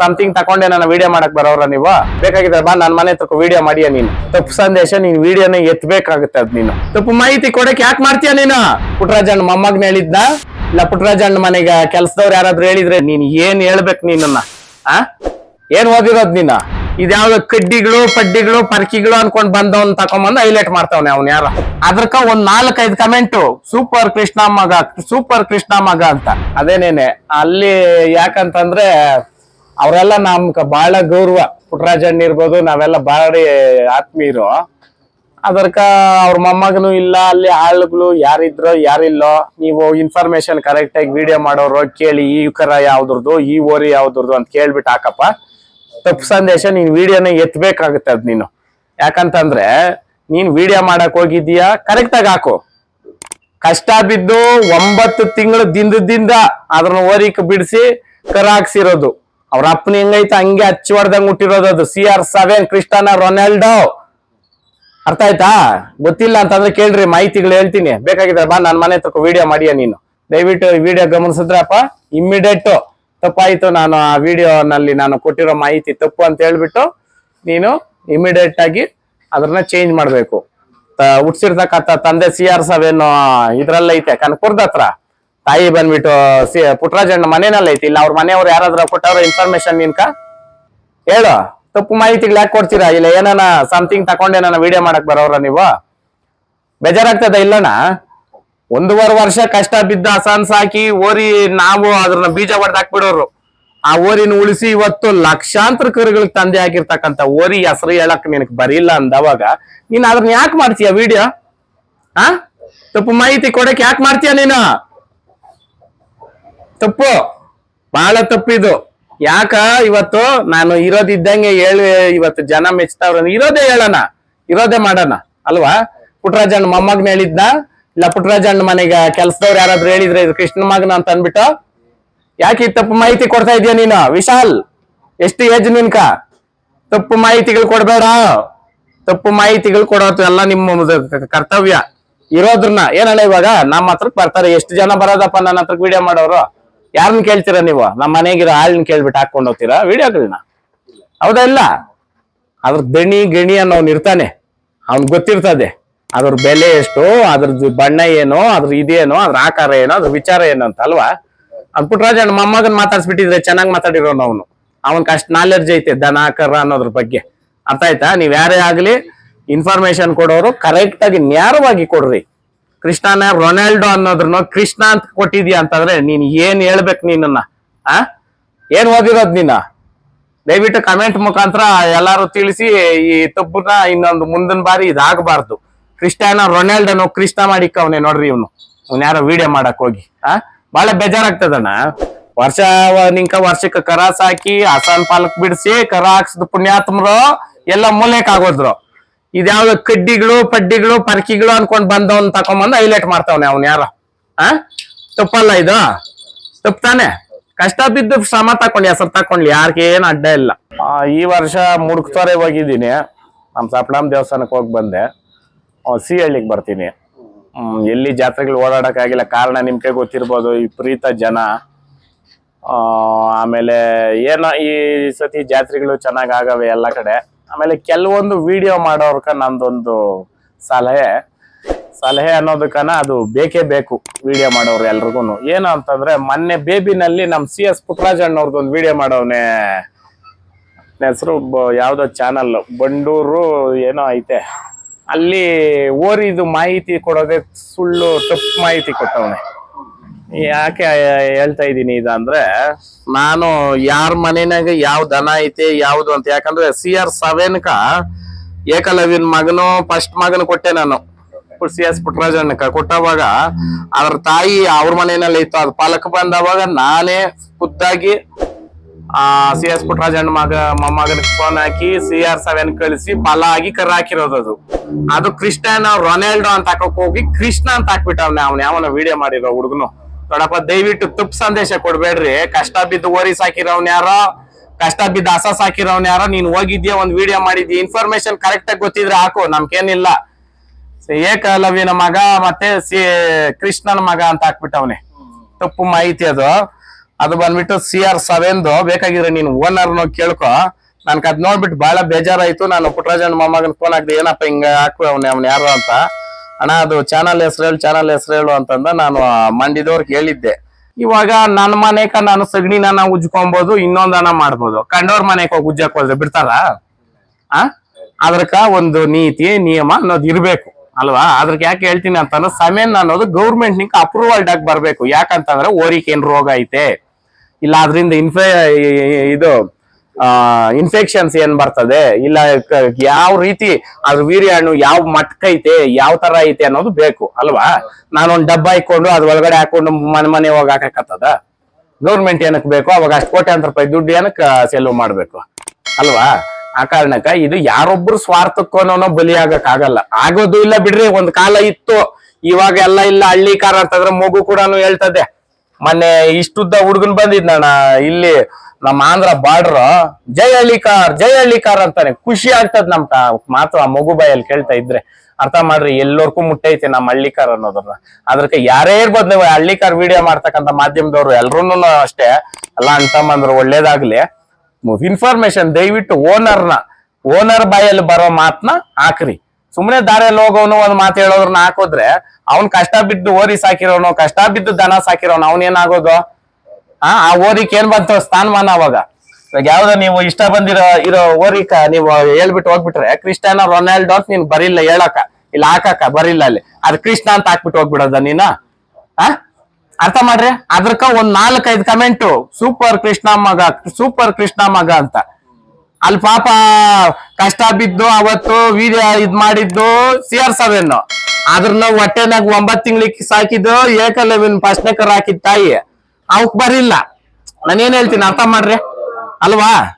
Something ತಕೊಂಡೆ ನನ್ನ video ಮಾಡಕ್ ಬರೋರ ನೀವು? ಬೇಕಾಗಿದ್ರೆ ಬಾ ನನ್ನ ಮನೆ ತಕ್ಕ ವಿಡಿಯೋ ಮಾಡಿಯ ನೀನು? ತಪ್ಪು ಸಂದೇಶ, ನೀನ್ ವಿಡಿಯೋನ ಎತ್ತಬೇಕಾಗುತ್ತೆ ಅದ್ ನೀನು. ತಪ್ಪು ಮಾಹಿತಿ ಕೊಡಕ್ ಯಾಕೆ ಮಾಡ್ತೀಯ ನೀನು? ಪುಟ್ರಾಜಣ್ಣ ಮೊಮ್ಮಗ್ನ ಹೇಳಿದ್ನ? ಇಲ್ಲ ಪುಟ್ರಾಜಣ್ಣ ಮನೆಗೆ ಕೆಲ್ಸದವ್ರು ಯಾರಾದ್ರೂ ಹೇಳಿದ್ರೆ ನೀನ್ ಏನ್ ಹೇಳ್ಬೇಕು ನೀನನ್ನ? ಆ? ಏನ್ ಓದಿರೋದ್ ನೀನ? ಇದ್ಯಾವ್ದು ಕಡ್ಡಿಗಳು, ಪಡ್ಡಿಗಳು, ಪರ್ಕಿಗಳು ಅನ್ಕೊಂಡ್ ಬಂದವನ್ ತಕೊಂಬಂದು ಹೈಲೈಟ್ ಮಾಡ್ತಾವನೆ ಅವ್ನ ಯಾರ? ಅದ್ರಕ ಒಂದ್ ನಾಲ್ಕೈದು ಕಮೆಂಟ್. ಸೂಪರ್ ಕೃಷ್ಣ ಮಗ, ಸೂಪರ್ ಕೃಷ್ಣ ಮಗ ಅಂತ. ಅದೇನೇನೆ, ಅಲ್ಲಿ ಯಾಕಂತಂದ್ರೆ ಅವರೆಲ್ಲ ನಮ್ಗೆ ಬಹಳ ಗೌರವ. ಪುಟ್ರಾಜಣ್ಣ ಇರ್ಬೋದು, ನಾವೆಲ್ಲ ಬಹಳ ಆತ್ಮೀಯರು. ಅದರ್ಕ ಅವ್ರ ಮೊಮ್ಮಗನು ಇಲ್ಲ, ಅಲ್ಲಿ ಆಳುಗಳು ಯಾರಿದ್ರೋ, ಯಾರಿಲ್ಲೋ, ನೀವು ಇನ್ಫಾರ್ಮೇಶನ್ ಕರೆಕ್ಟ್ ಆಗಿ ವಿಡಿಯೋ ಮಾಡೋರು, ಕೇಳಿ ಈ ಕರ ಯಾವ್ದ್ರದ್ದು, ಈ ಓರಿ ಯಾವ್ದ್ರದ್ದು ಅಂತ ಕೇಳ್ಬಿಟ್ಟು ಹಾಕಪ್ಪ. ತಪ್ಪು ಸಂದೇಶ, ನೀನ್ ವಿಡಿಯೋನ ಎತ್ತಬೇಕಾಗುತ್ತೆ ಅದ್ ನೀನು. ಯಾಕಂತಂದ್ರೆ, ನೀನ್ ವಿಡಿಯೋ ಮಾಡಕ್ ಹೋಗಿದ್ದೀಯಾ? ಕರೆಕ್ಟ್ ಆಗಿ ಹಾಕು. ಕಷ್ಟ ಬಿದ್ದು ಒಂಬತ್ತು ತಿಂಗಳು ದಿಂದದಿಂದ ಅದ್ರ ಓರಿಕ್ ಬಿಡಿಸಿ ಕರ ಹಾಕ್ಸಿರೋದು ಅವ್ರ ಅಪ್ಪನ ಹೆಂಗೈತೆ, ಹಂಗೆ ಹಚ್ಚಿ ಹುಟ್ಟಿರೋದು ಅದು. C R seven Cristiano Ronaldo. ಅರ್ಥ ಆಯ್ತಾ? ಗೊತ್ತಿಲ್ಲ ಅಂತಂದ್ರೆ ಕೇಳ್ರಿ, ಮಾಹಿತಿಗಳು ಹೇಳ್ತೀನಿ. ಬೇಕಾಗಿದ್ರೆ ಬಾ ನನ್ನ ಮನೆ ತಕ್ಕ ವಿಡಿಯೋ ಮಾಡಿಯ ನೀನು? ದಯವಿಟ್ಟು ವಿಡಿಯೋ ಗಮನಿಸಿದ್ರಪ್ಪ. ಇಮ್ಮಿಡಿಯೇಟ್ ತಪ್ಪಾಯಿತು ನಾನು ಆ ವಿಡಿಯೋನಲ್ಲಿ ನಾನು ಕೊಟ್ಟಿರೋ ಮಾಹಿತಿ ತಪ್ಪು ಅಂತ ಹೇಳ್ಬಿಟ್ಟು ನೀನು ಇಮಿಡಿಯೇಟ್ ಆಗಿ ಅದನ್ನ ಚೇಂಜ್ ಮಾಡಬೇಕು. ಹುಟ್ಸಿರ್ತಕ್ಕಂಥ ತಂದೆ ಸಿ ಆರ್ ಸೆವೆನ್ ಇದ್ರಲ್ಲೈತೆ, ಕನಕಪುರದ ತಾಯಿ ಬಂದ್ಬಿಟ್ಟು, ಸಿ ಪುಟ್ಟರಾಜಣ್ಣ ಮನೆಯಲ್ಲಿ ಐತಿ. ಇಲ್ಲ, ಅವ್ರ ಮನೆಯವ್ರು ಯಾರಾದ್ರೂ ಕೊಟ್ಟವ್ರ ಇನ್ಫಾರ್ಮೇಶನ್ ನಿನ್ಕ? ಹೇಳು. ತಪ್ಪು ಮಾಹಿತಿಗಳು ಯಾಕೆ ಕೊಡ್ತೀರಾ? ಇಲ್ಲ, ಏನಾನ ಸಮಥಿಂಗ್ ತಕೊಂಡೆ ನಾನು ವಿಡಿಯೋ ಮಾಡಕ್ ಬರೋರ ನೀವು? ಬೇಜಾರಾಗ್ತದ ಇಲ್ಲಣ್ಣ? ಒಂದೂವರೆ ವರ್ಷ ಕಷ್ಟ ಬಿದ್ದ ಹಸನ್ ಸಾಕಿ ಓರಿ ನಾವು ಅದ್ರನ್ನ ಬೀಜ ಹೊಡೆದು ಹಾಕ್ಬಿಡೋರು. ಆ ಓರಿನ ಉಳಿಸಿ ಇವತ್ತು ಲಕ್ಷಾಂತರ ಕರುಗಳಿಗೆ ತಂದೆ ಆಗಿರ್ತಕ್ಕಂಥ ಓರಿ ಹೆಸರು ಹೇಳಕ್ ನಿನಗೆ ಬರಿಲ್ಲ ಅಂದವಾಗ, ನೀನ್ ಅದನ್ನ ಯಾಕೆ ಮಾಡ್ತೀಯ ವಿಡಿಯೋ ಆ? ತಪ್ಪು ಮಾಹಿತಿ ಕೊಡಕ್ ಯಾಕೆ ಮಾಡ್ತೀಯ ನೀನು? ತಪ್ಪು. ಬಹಳ ತಪ್ಪಿದು ಯಾಕ? ಇವತ್ತು ನಾನು ಇರೋದಿದ್ದಂಗೆ ಹೇಳಿ ಇವತ್ತು ಜನ ಮೆಚ್ತಾವ್ರ ಇರೋದೇ ಹೇಳೋಣ. ಇರೋದೇ ಮಾಡೋಣ. ಅಲ್ವಾ? ಪುಟ್ರಾಜಣ್ಣ ಮೊಮ್ಮಗ್ನ ಹೇಳಿದ್ನ ಇಲ್ಲ ಪುಟ್ರಾಜಣ್ಣ ಮನೆಗೆ ಕೆಲ್ಸದವ್ರು ಯಾರಾದ್ರೂ ಹೇಳಿದ್ರೆ ಇದು ಕೃಷ್ಣ ಮಗನ ಅಂತ ಅನ್ಬಿಟ್ಟು ಯಾಕೆ ಈ ತಪ್ಪು ಮಾಹಿತಿ ಕೊಡ್ತಾ ಇದೀಯ ನೀನು? ವಿಶಾಲ್, ಎಷ್ಟು ಏಜ್ ನಿನ್ಕ? ತಪ್ಪು ಮಾಹಿತಿಗಳು ಕೊಡ್ಬೇಡ. ತಪ್ಪು ಮಾಹಿತಿಗಳು ಕೊಡೋದು ಎಲ್ಲ ನಿಮ್ಮ ಕರ್ತವ್ಯ. ಇರೋದ್ರನ್ನ. ಏನಲ್ಲ ಇವಾಗ? ನಮ್ಮ ಹತ್ರಕ್ಕೆ ಬರ್ತಾರೆ. ಎಷ್ಟು ಜನ ಬರೋದಪ್ಪ ನನ್ನ ಹತ್ರಕ್ಕೆ ವಿಡಿಯೋ ಮಾಡೋರು? ಯಾರನ್ನ ಕೇಳ್ತೀರಾ ನೀವು? ನಮ್ಮ ಮನೆಗಿರೋ ಹಾಲಿನ ಕೇಳ್ಬಿಟ್ಟು ಹಾಕೊಂಡು ಹೋಗ್ತೀರಾ? ವಿಡಿಯೋಗಳನ್ನ ಹೌದಾ ಇಲ್ಲ? ಅದ್ರ ದಣಿ ಗಣಿ ಅನ್ನೋನ್ ಇರ್ತಾನೆ. ಅವ್ನ್ ಗೊತ್ತಿರ್ತದೆ. ಅದ್ರ ಬೆಲೆ ಎಷ್ಟು ಅದ್ರ ಬಣ್ಣ ಏನು, ಅದ್ರ ಇದೇನೋ, ಅದ್ರ ಆಕಾರ ಏನು, ಅದ್ರ ವಿಚಾರ ಏನು ಅಂತ ಅಲ್ವಾ ಅದ್ ನಮ್ಮ ಮೊಮ್ಮಗನ್ ಮಾತಾಡ್ಸ್ಬಿಟ್ಟಿದ್ರೆ ಚೆನ್ನಾಗಿ ಮಾತಾಡಿರೋನು ಅವನು. ಅವನ್ಗೆ ಅಷ್ಟ್ ನಾಲೆಡ್ಜ್ ಐತೆ ದನ ಕರ ಅನ್ನೋದ್ರ ಬಗ್ಗೆ. ಅರ್ಥ ಆಯ್ತಾ? ನೀವ್ ಯಾರೇ ಆಗ್ಲಿ ಇನ್ಫಾರ್ಮೇಶನ್ ಕೊಡೋರು ಕರೆಕ್ಟ್ ಆಗಿ ನ್ಯಾರವಾಗಿ ಕೊಡ್ರಿ. ಕೃಷ್ಣನ ರೊನಾಲ್ಡೋ ಅನ್ನೋದ್ರನ್ನ ಕೃಷ್ಣ ಅಂತ ಕೊಟ್ಟಿದ್ಯಾ ಅಂತಂದ್ರೆ ನೀನ್ ಏನ್ ಹೇಳ್ಬೇಕು ನೀನನ್ನ ಆ? ಏನ್ ಓದಿರೋದ್ ನೀನ? ದಯವಿಟ್ಟು ಕಮೆಂಟ್ ಮುಖಾಂತರ ಎಲ್ಲಾರು ತಿಳಿಸಿ ಈ ತಪ್ಪನ್ನ ಇನ್ನೊಂದು ಮುಂದಿನ ಬಾರಿ ಇದಾಗಬಾರ್ದು. ಕ್ರಿಸ್ಟಿಯಾನೋ ರೊನಾಲ್ಡೋನು ಕೃಷ್ಣ ಮಾಡಿಕ್ಕವನೆ ನೋಡ್ರಿ ಇವನು. ಅವ್ನ ಯಾರೋ ವಿಡಿಯೋ ಮಾಡಕ್ ಹೋಗಿ. ಆ? ಬಹಳ ಬೇಜಾರಾಗ್ತದಣ್ಣ. ವರ್ಷ, ನಿಂಕ ವರ್ಷಕ್ಕೆ ಕರ ಸಾಕಿ, ಹಸನ್ ಪಾಲಕ್ ಬಿಡಿಸಿ, ಕರ ಹಾಕ್ಸಿದ ಪುಣ್ಯಾತ್ಮರು, ಎಲ್ಲ ಮೂಲೆಕ್ ಆಗೋದ್ರು. ಇದ್ಯಾವ್ದು ಕಡ್ಡಿಗಳು, ಪಡ್ಡಿಗಳು, ಪರ್ಕಿಗಳು ಅನ್ಕೊಂಡ್ ಬಂದವನ್ ತಕೊಂಬಂದು ಹೈಲೈಟ್ ಮಾಡ್ತಾವನೆ ಅವ್ನ ಯಾರ? ಆ? ತುಪ್ಪಲ್ಲ ಇದು? ತುಪ್ತಾನೆ ತಾನೆ? ಕಷ್ಟ ಬಿದ್ದು ಶ್ರಮ ತಕೊಂಡಿ ಹೆಸರು ತಕೊಂಡ್ಲಿ ಯಾರಿಗೆ ಏನು ಅಡ್ಡ ಇಲ್ಲ. ಈ ವರ್ಷ ಮುಡುಕ್ತಾರೆ ಹೋಗಿದ್ದೀನಿ. ನಮ್ಮ ಸಪ್ನಾಮ್ ದೇವಸ್ಥಾನಕ್ಕೆ ಹೋಗಿ ಬಂದೆ. ಸಿ ಹಳ್ಳಿಗೆ ಬರ್ತೀನಿ. ಎಲ್ಲಿ ಜಾತ್ರೆಗಳು ಓಡಾಡೋಕ್ಕಾಗಿಲ್ಲ, ಕಾರಣ ನಿಮ್ಗೆ ಗೊತ್ತಿರ್ಬೋದು ಈ ಪ್ರೀತ ಜನ ಆಮೇಲೆ ಏನೋ ಈ ಸತಿ ಜಾತ್ರೆಗಳು ಚೆನ್ನಾಗಿ ಆಗವೆ ಎಲ್ಲ ಕಡೆ. ಆಮೇಲೆ ಕೆಲವೊಂದು ವಿಡಿಯೋ ಮಾಡೋರ್ಕ ನಂದೊಂದು ಸಲಹೆ. ಸಲಹೆ ಅನ್ನೋದಕ್ಕನ ಅದು ಬೇಕೇ ಬೇಕು ವಿಡಿಯೋ ಮಾಡೋರು ಎಲ್ರಿಗೂ ಏನು ಅಂತಂದ್ರೆ ಮೊನ್ನೆ ಬೇಬಿನಲ್ಲಿ ನಮ್ಮ ಸಿ ಎಸ್ ಪುಟ್ಟರಾಜಣ್ಣವ್ರದ್ದು ಒಂದು ವಿಡಿಯೋ ಮಾಡೋನೆ ಹೆಸರು ಯಾವುದೋ ಚಾನಲ್ ಬಂಡೂರು ಏನೋ ಐತೆ. ಅಲ್ಲಿ ಓರಿದು ಮಾಹಿತಿ ಕೊಡೋದೇ ಸುಳ್ಳು, ತಪ್ಪು ಮಾಹಿತಿ ಕೊಟ್ಟವನೆ. ಯಾಕೆ ಹೇಳ್ತಾ ಇದ್ದೀನಿ ಇದಂದ್ರೆ ನಾನು ಯಾರ ಮನೆನಾಗ ಯಾವ ದನ ಐತೆ, ಯಾವ್ದು ಅಂತ. ಯಾಕಂದ್ರೆ ಸಿ ಆರ್ ಸವೆನ್ಕ ಏಕಲವ್ಯನ್ ಮಗನು ಫಸ್ಟ್ ಮಗನ ಕೊಟ್ಟೆ ನಾನು. ಸಿ ಎಸ್ ಪುಟ್ಟರಾಜಣ್ಣಕ ಕೊಟ್ಟವಾಗ ಅದ್ರ ತಾಯಿ ಅವ್ರ ಮನೆಯಲ್ಲಿ ಇತ್ತು. ಅದು ಪಾಲಕ ಬಂದವಾಗ ನಾನೇ ಖುದ್ದಾಗಿ, ಆ, ಸಿ ಎಸ್ ಪುಟ್ಟರಾಜಣ್ಣ ಮಗ ಮೊಮ್ಮಗನ ಫೋನ್ ಹಾಕಿ ಸಿ ಆರ್ ಸೆವೆನ್ ಕಳಿಸಿ ಫಲ ಆಗಿ ಕರ್ ಹಾಕಿರೋದು ಅದು. ಅದು ರೊನಾಲ್ಡೋ ಅಂತ ಹಾಕಕ್ ಹೋಗಿ ಕೃಷ್ಣ ಅಂತ ಹಾಕ್ಬಿಟ್ಟ ಅವ್ನ. ಅವನ ಯಾವನ ವಿಡಿಯೋ ಮಾಡಿರೋ ಹುಡುಗನು. ನೋಡಪ್ಪ, ದಯವಿಟ್ಟು ತುಪ್ಪ ಸಂದೇಶ ಕೊಡ್ಬೇಡ್ರಿ. ಕಷ್ಟ ಬಿದ್ದು ಓರಿ ಸಾಕಿರೋನ್ ಯಾರೋ, ಕಷ್ಟ ಬಿದ್ದು ಹಸ ಸಾಕಿರೋನ್ ಯಾರೋ, ನೀನ್ ಹೋಗಿದ್ಯಾ, ಒಂದ್ ವಿಡಿಯೋ ಮಾಡಿದ್ಯ ಇನ್ಫಾರ್ಮೇಶನ್ ಕರೆಕ್ಟ್ ಆಗಿ ಗೊತ್ತಿದ್ರೆ ಹಾಕು, ನಮ್ಗೇನಿಲ್ಲ. ಏಕಲವ್ಯನ ಮಗ ಮತ್ತೆ ಸಿ, ಕೃಷ್ಣನ ಮಗ ಅಂತ ಹಾಕ್ಬಿಟ್ಟವನೆ. ತಪ್ಪು ಮಾಹಿತಿ ಅದು. ಅದು ಬಂದ್ಬಿಟ್ಟು ಸಿ ಆರ್ ಸೆವೆನ್ದು ಬೇಕಾಗಿದ್ರೆ ನೀನು ಓನರ್ನ ಕೇಳ್ಕೊ. ನನ್ಗೆ ಅದ್ ನೋಡ್ಬಿಟ್ಟು ಬಹಳ ಬೇಜಾರಾಯ್ತು. ನಾನು ಪುಟ್ರಾಜನ್ ಮೊಮ್ಮಗನ್ ಫೋನ್ ಹಾಕ್ದೆ, ಏನಪ್ಪ ಹಿಂಗ ಹಾಕು ಅವ್ನ ಅವ್ನ ಯಾರು ಅಂತ. ಅಣ್ಣ, ಅದು ಚಾನಲ್ ಹೆಸರು ಹೇಳು ಚಾನಲ್ ಹೆಸರು ಹೇಳು ಅಂತಂದ ನಾನು ಮಂಡಿದವ್ರಿಗೆ ಹೇಳಿದ್ದೆ ಇವಾಗ ನನ್ನ ಮನೆಕ ನಾನು ಸಗಣಿನ ಉಜ್ಕೊಬಹುದು ಇನ್ನೊಂದನ ಮಾಡ್ಬೋದು. ಕಂಡವ್ರ ಮನೆಗೆ ಹೋಗಿ ಉಜ್ಜಕ್ ಹೋದ್ರೆ ಬಿಡ್ತಾರ? ಆ? ಅದ್ರಕ ಒಂದು ನೀತಿ, ನಿಯಮ ಅನ್ನೋದು ಇರ್ಬೇಕು, ಅಲ್ವಾ? ಅದ್ರಕ್ಕೆ ಯಾಕೆ ಹೇಳ್ತೀನಿ ಅಂತಂದ್ರೆ ಸಮೇನ್ ಅನ್ನೋದು ಗೌರ್ಮೆಂಟ್ ನಿಂಗೆ ಅಪ್ರೂವಲ್ಡ್ ಆಗಿ ಬರ್ಬೇಕು. ಯಾಕಂತಂದ್ರೆ ಓರಿಕೆ ಏನ್ ರೋಗ ಐತೆ. ಇಲ್ಲ ಅದರಿಂದ ಇನ್ಫೆ ಇದು ಇನ್ಫೆಕ್ಷನ್ಸ್ ಏನ್ ಬರ್ತದೆ, ಇಲ್ಲ ಯಾವ ರೀತಿ ಅದ್ರ ವೀರ್ಯ ಹಣ್ಣು ಯಾವ ಮಟ್ಕೈತೆ ಯಾವ ತರ ಐತೆ ಅನ್ನೋದು ಬೇಕು, ಅಲ್ವಾ? ನಾನೊಂದ್ ಡಬ್ಬ ಇಕ್ಕೊಂಡು ಅದ್ ಒಳಗಡೆ ಹಾಕೊಂಡು ಮನೆ ಮನೆ ಹೋಗಿ ಹಾಕಕತ್ತದ? ಗೌರ್ಮೆಂಟ್ ಏನಕ್ ಬೇಕು? ಅವಾಗ ಅಷ್ಟು ಕೋಟ್ಯಾಂತರ ರೂಪಾಯಿ ದುಡ್ಡು ಏನಕ್ ಸೆಲ್ವ್ ಮಾಡ್ಬೇಕು, ಅಲ್ವಾ? ಆ ಕಾರಣಕ್ಕ ಇದು ಯಾರೊಬ್ರು ಸ್ವಾರ್ಥಕ್ಕೋನೋ ಬಲಿ ಆಗಕ್ ಆಗಲ್ಲ ಆಗೋದು ಇಲ್ಲ ಬಿಡ್ರಿ, ಒಂದ್ ಕಾಲ ಇತ್ತು. ಇವಾಗ ಎಲ್ಲ ಇಲ್ಲ ಹಳ್ಳಿ ಕಾರ ಅಂತಂದ್ರೆ ಮಗು ಕೂಡ ಹೇಳ್ತದೆ. ಮೊನ್ನೆ ಇಷ್ಟುದ್ದ ಹುಡುಗನ್ ಬಂದಿದ್ನಣ್ಣ ಇಲ್ಲಿ ನಮ್ಮ ಆಂಧ್ರ ಬಾರ್ಡರ್ ಜೈ ಹಳ್ಳಿಕಾರ್ ಜೈ ಹಳ್ಳಿಕಾರ್ ಅಂತಾನೆ. ಖುಷಿ ಆಗ್ತದ ನಮ್ ಮಾತ್ರ ಮಾತು ಆ ಮಗು ಬಾಯಲ್ಲಿ ಕೇಳ್ತಾ ಇದ್ರೆ ಅರ್ಥ ಮಾಡ್ರಿ ಎಲ್ಲರ್ಗೂ ಮುಟ್ಟೈತೆ ನಮ್ಮ ಹಳ್ಳಿಕಾರ್ ಅನ್ನೋದನ್ನ ಅದಕ್ಕೆ ಯಾರೇ ಇರ್ಬೋದು ನೀವು ಹಳ್ಳಿಕಾರ್ ವಿಡಿಯೋ ಮಾಡ್ತಕ್ಕಂಥ ಮಾಧ್ಯಮದವ್ರು ಎಲ್ರೂ ಅಷ್ಟೇ. ಎಲ್ಲ ಅಂತಮ್ಮಂದ್ರು ಒಳ್ಳೇದಾಗ್ಲಿ. ಇನ್ಫಾರ್ಮೇಶನ್ ದಯವಿಟ್ಟು ಓನರ್ನ ಓನರ್ ಬಾಯಲ್ಲಿ ಬರೋ ಮಾತನ್ನ ಹಾಕ್ರಿ. ಸುಮ್ನೆ ದಾರಿಯಲ್ಲಿ ಹೋಗೋನು ಒಂದ್ ಮಾತು ಹೇಳೋದ್ರನ್ನ ಹಾಕೋದ್ರೆ ಅವ್ನ್ ಕಷ್ಟ ಬಿದ್ದು ಓರಿ ಸಾಕಿರೋನು, ಕಷ್ಟ ಬಿದ್ದು ದನ ಸಾಕಿರೋನು ಅವನೇನಾಗೋದು ಆ ಆ ಓರಿಕ್ ಏನ್ ಬಂತು? ಸ್ಥಾನಮಾನ ಅವಾಗ. ಇವಾಗ ಯಾವ್ದೋ ನೀವು ಇಷ್ಟ ಬಂದಿರೋ, ಇರೋ ಓರಿಕ ನೀವು ಹೇಳ್ಬಿಟ್ಟು ಹೋಗ್ಬಿಟ್ರೆ, ಕ್ರಿಸ್ಟಿಯಾನೋ ರೊನಾಲ್ಡೋ ಅಂತ ನೀನ್ ಬರಿಲ್ಲ, ಹೇಳಕ. ಇಲ್ಲ, ಹಾಕಕ, ಬರಿಲ್ಲ ಅಲ್ಲಿ. ಅದ್ ಕೃಷ್ಣ ಅಂತ ಹಾಕ್ಬಿಟ್ಟು ಹೋಗ್ಬಿಡೋದ ನೀನ? ಆ? ಅರ್ಥ ಮಾಡ್ರಿ? ಅದ್ರಕ ಒಂದ್ ನಾಲ್ಕೈದು ಕಮೆಂಟು ಸೂಪರ್ ಕೃಷ್ಣ ಮಗ, ಸೂಪರ್ ಕೃಷ್ಣ ಮಗ ಅಂತ. ಅಲ್ಲಿ ಪಾಪ ಕಷ್ಟ ಬಿದ್ದು ಅವತ್ತು ವೀಡಿಯೋ ಇದ್ ಮಾಡಿದ್ದು ಸಿ ಆರ್ ಸೆವೆನ್ ಅದ್ರನ್ನ ಹೊಟ್ಟೆನಾಗ ಒಂಬತ್ ತಿಂಗ್ಳಿಗೆ ಸಾಕಿದ್ದು ಏಕಲವ್ಯನ್ ಫಸ್ಟ್ನೇಕರ್ ಹಾಕಿದ್ ತಾಯಿ. ಅವಕ್ ಬರಿಲ್ಲ. ನಾನೇನ್ ಹೇಳ್ತೀನಿ, ಅರ್ಥ ಮಾಡ್ರಿ? ಅಲ್ವಾ?